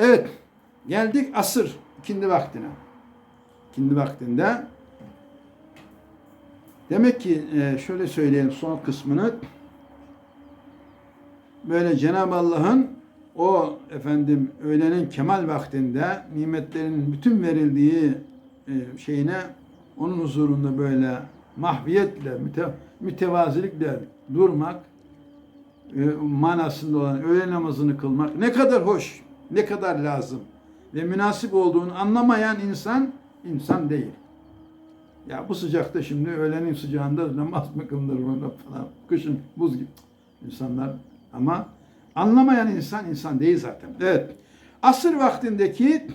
Evet. Geldik asır. ikindi vaktine. İkindi vaktinde. Demek ki e, şöyle söyleyelim son kısmını. Böyle Cenab-ı Allah'ın o efendim öğlenin kemal vaktinde nimetlerin bütün verildiği e, şeyine onun huzurunda böyle mahviyetle, müte, mütevazilikle durmak e, manasında olan öğle namazını kılmak ne kadar hoş, ne kadar lazım ve münasip olduğunu anlamayan insan insan değil. Ya bu sıcakta şimdi öğlenin sıcağında namaz mı kılınır burada falan. Kışın buz gibi insanlar ama anlamayan insan insan değil zaten. Evet. Asır vaktindeki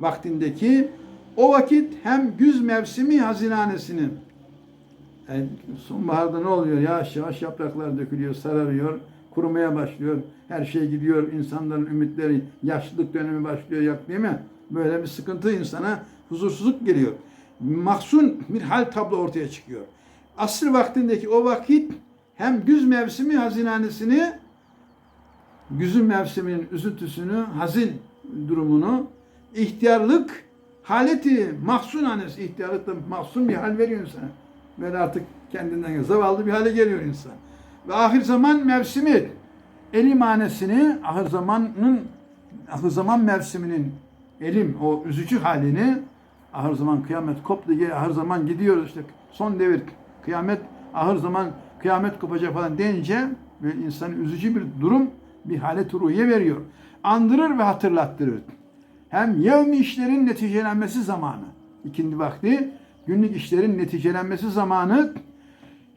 vaktindeki o vakit hem güz mevsimi hazinenesinin yani sonbaharda ne oluyor? Yavaş yavaş yapraklar dökülüyor, sararıyor, kurumaya başlıyor. Her şey gidiyor. insanların ümitleri, yaşlılık dönemi başlıyor. Yak değil mi? Böyle bir sıkıntı insana huzursuzluk geliyor. Mahzun bir hal tablo ortaya çıkıyor. Asır vaktindeki o vakit hem güz mevsimi hazinenesini güzün mevsiminin üzüntüsünü, hazin durumunu, ihtiyarlık haleti mahzun anesi, ihtiyarlıkta mahzun bir hal veriyor insana. Böyle artık kendinden zavallı bir hale geliyor insan. Ve ahir zaman mevsimi elim hanesini, ahir zamanın ahir zaman mevsiminin elim o üzücü halini ahir zaman kıyamet koptu diye ahir zaman gidiyoruz işte son devir kıyamet ahir zaman kıyamet kopacak falan deyince böyle insanın üzücü bir durum bir halet ruhiye veriyor. Andırır ve hatırlattırır. Hem yevmi işlerin neticelenmesi zamanı. ikindi vakti günlük işlerin neticelenmesi zamanı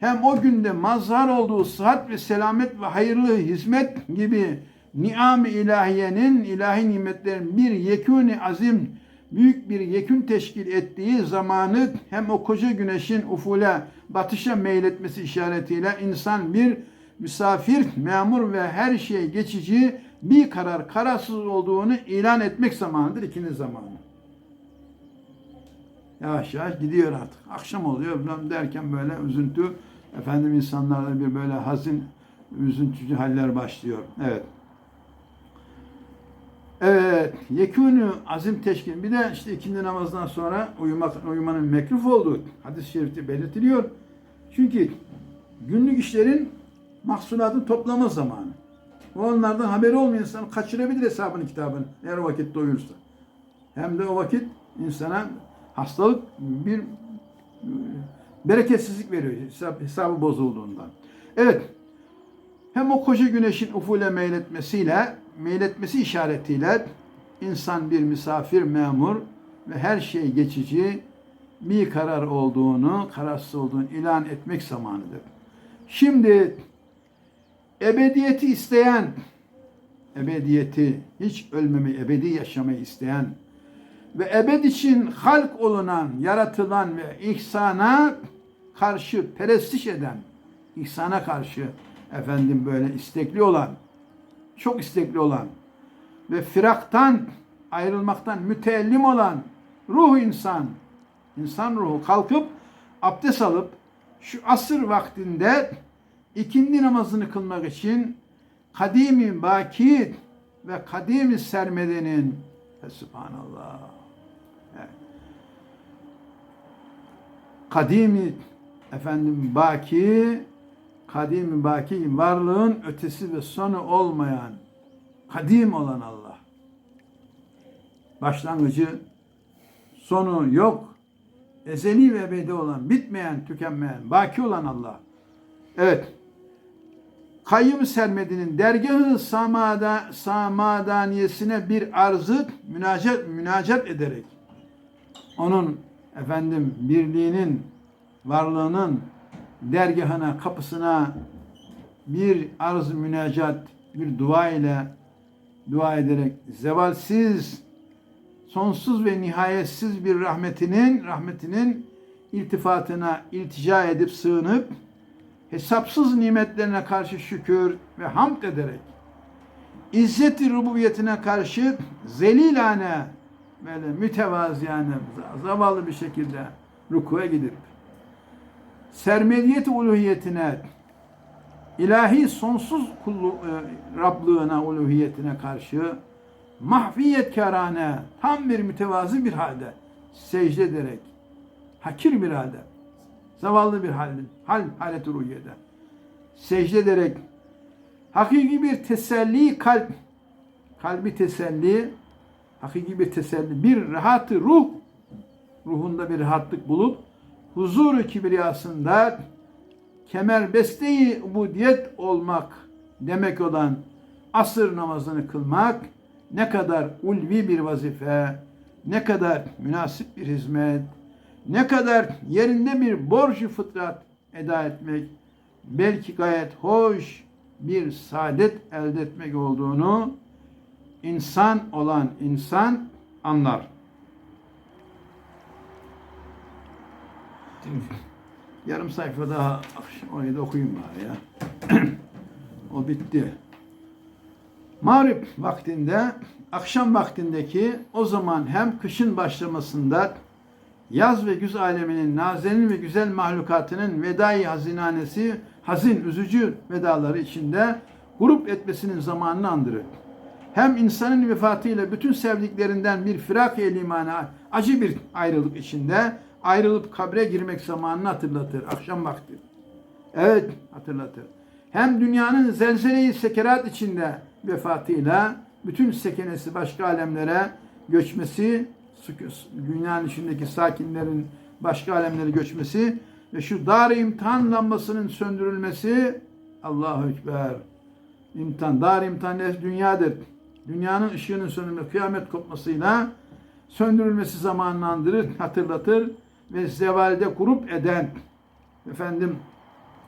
hem o günde mazhar olduğu sıhhat ve selamet ve hayırlı hizmet gibi niam-ı ilahiyenin, ilahi nimetlerin bir yekûni azim, büyük bir yekün teşkil ettiği zamanı hem o koca güneşin ufule, batışa meyletmesi işaretiyle insan bir misafir, memur ve her şey geçici bir karar, kararsız olduğunu ilan etmek zamanıdır, ikindi zamanı. Yavaş yavaş gidiyor artık. Akşam oluyor derken böyle üzüntü, efendim insanlarda bir böyle hazin, üzüntücü haller başlıyor. Evet. Evet, yekûnü azim teşkil. Bir de işte ikindi namazdan sonra uyumak, uyumanın mekruf olduğu hadis-i şerifte belirtiliyor. Çünkü günlük işlerin mahsulatın toplama zamanı. Onlardan haberi olmayan insan kaçırabilir hesabını kitabını eğer o vakitte uyursa. Hem de o vakit insana hastalık bir bereketsizlik veriyor hesap, hesabı bozulduğundan. Evet. Hem o koca güneşin ufule meyletmesiyle, meyletmesi işaretiyle insan bir misafir memur ve her şey geçici bir karar olduğunu, kararsız olduğunu ilan etmek zamanıdır. Şimdi ebediyeti isteyen, ebediyeti, hiç ölmemeyi, ebedi yaşamayı isteyen ve ebed için halk olunan, yaratılan ve ihsana karşı perestiş eden, ihsana karşı efendim böyle istekli olan, çok istekli olan ve firaktan, ayrılmaktan müteellim olan ruh insan, insan ruhu kalkıp abdest alıp şu asır vaktinde ikindi namazını kılmak için kadimi baki ve kadimi sermedenin Subhanallah. Evet. Kadimi efendim baki kadimi baki varlığın ötesi ve sonu olmayan kadim olan Allah. Başlangıcı sonu yok. Ezeli ve ebedi olan, bitmeyen, tükenmeyen, baki olan Allah. Evet. Kayyım Sermedi'nin dergahı samada, samadaniyesine bir arzı münacat, münacat ederek onun efendim birliğinin, varlığının dergahına, kapısına bir arz münacat, bir dua ile dua ederek zevalsiz, sonsuz ve nihayetsiz bir rahmetinin rahmetinin iltifatına iltica edip sığınıp hesapsız nimetlerine karşı şükür ve hamd ederek izzet-i rububiyetine karşı zelilane böyle mütevaziyane zavallı bir şekilde rukuya gidip sermediyet uluhiyetine ilahi sonsuz kullu, e, Rablığına, uluhiyetine karşı mahfiyetkarane tam bir mütevazı bir halde secde ederek hakir bir halde zavallı bir halde hal haleti ruhiyede secde ederek hakiki bir teselli kalp kalbi teselli hakiki bir teselli bir rahatı ruh ruhunda bir rahatlık bulup huzuru kibriyasında kemer besteyi ubudiyet olmak demek olan asır namazını kılmak ne kadar ulvi bir vazife, ne kadar münasip bir hizmet, ne kadar yerinde bir borcu fıtrat eda etmek, belki gayet hoş bir saadet elde etmek olduğunu insan olan insan anlar. Yarım sayfa daha orayı da okuyayım bari ya. o bitti. Mağrib vaktinde, akşam vaktindeki o zaman hem kışın başlamasında yaz ve güz aleminin nazenin ve güzel mahlukatının vedai hazinanesi, hazin, üzücü vedaları içinde grup etmesinin zamanını andırır. Hem insanın vefatıyla bütün sevdiklerinden bir firak el imana, acı bir ayrılık içinde ayrılıp kabre girmek zamanını hatırlatır. Akşam vakti. Evet hatırlatır. Hem dünyanın zelzeleyi sekerat içinde vefatıyla bütün sekenesi başka alemlere göçmesi, dünyanın içindeki sakinlerin başka alemlere göçmesi ve şu dar imtihan lambasının söndürülmesi Allahu Ekber. İmtihan, dar imtihan dünyadır. Dünyanın ışığının sönümü kıyamet kopmasıyla söndürülmesi zamanını andırır, hatırlatır ve zevalde kurup eden efendim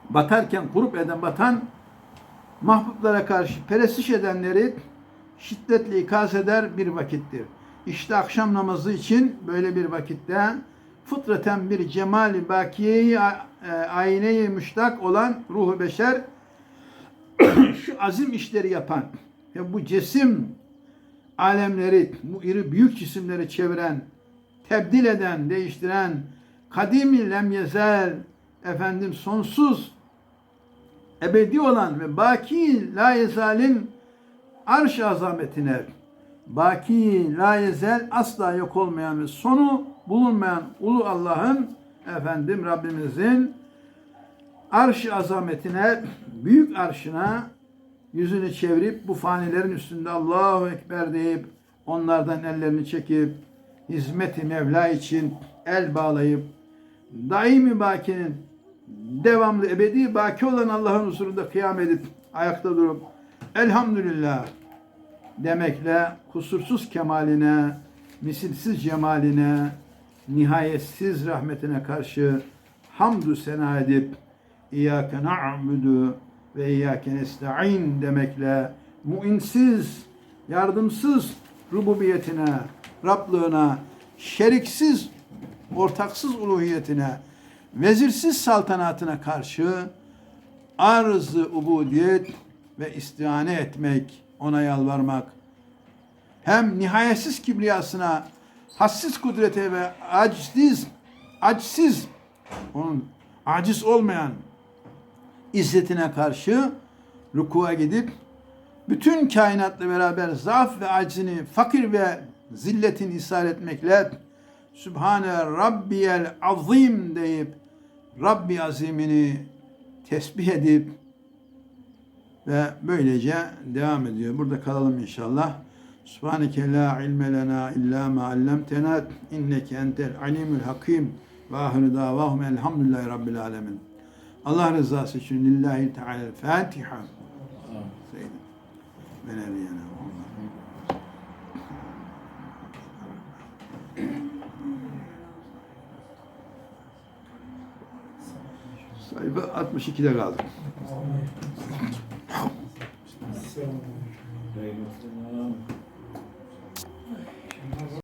batarken kurup eden batan mahbublara karşı perestiş edenleri şiddetle ikaz eder bir vakittir. İşte akşam namazı için böyle bir vakitte fıtraten bir cemali bakiyeyi e, ayneyi müştak olan ruhu beşer şu azim işleri yapan ve bu cesim alemleri, bu iri büyük cisimleri çeviren, tebdil eden, değiştiren, kadim lem efendim sonsuz, ebedi olan ve baki la yezalin arş azametine, baki la yezel asla yok olmayan ve sonu bulunmayan ulu Allah'ın efendim Rabbimizin arş azametine, büyük arşına yüzünü çevirip bu fanilerin üstünde Allahu Ekber deyip onlardan ellerini çekip hizmeti Mevla için el bağlayıp daimi bakinin devamlı ebedi baki olan Allah'ın huzurunda kıyam edip ayakta durup elhamdülillah demekle kusursuz kemaline, misilsiz cemaline, nihayetsiz rahmetine karşı hamdü sena edip İyyâke na'budu ve İyyâke nesta'in demekle muinsiz, yardımsız rububiyetine, Rablığına, şeriksiz, ortaksız uluhiyetine, vezirsiz saltanatına karşı arz-ı ubudiyet ve istihane etmek, ona yalvarmak, hem nihayetsiz kibriyasına, hassiz kudrete ve aciz, acsiz, onun aciz olmayan izzetine karşı rukuğa gidip bütün kainatla beraber zaaf ve acizini, fakir ve zilletini ishal etmekle Sübhane Rabbiyel Azim deyip Rabbi azimini tesbih edip ve böylece devam ediyor. Burada kalalım inşallah. Subhaneke la ilme lena illa ma allamtena inneke entel alimul hakim ve ahiru davahum elhamdülillahi rabbil alemin. Allah rızası için lillahi teala Fatiha. Seyyidin. Ben eriyene. Sayfa 62'de kaldık.